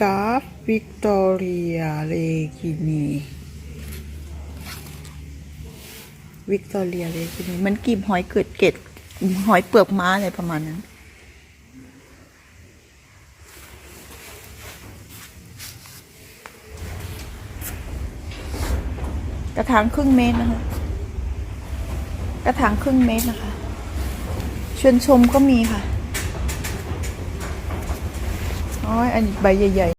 กราฟวิกตอเรียเลกินีวิกตอเรียเลกินีมันกีบหอยเกิดเกล็ดหอยเปลือกม้าอะไรประมาณนั้น กระถางครึ่งเมตรนะคะ กระถางครึ่งเมตรนะคะ ชวนชมก็มีค่ะ อ๋ออันนี้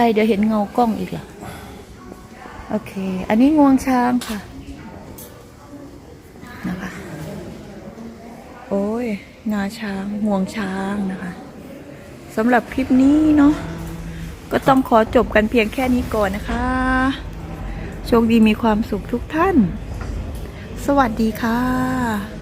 ใช่เดี๋ยวเห็นเงากล้องอีกเหรอ โอเค อันนี้งวงช้างค่ะ นะคะ โอ้ย งาช้าง งวงช้างนะคะสำหรับคลิปนี้เนาะ ก็ต้องขอจบกันเพียงแค่นี้ก่อนนะคะ โชคดีมีความสุขทุกท่าน สวัสดีค่ะ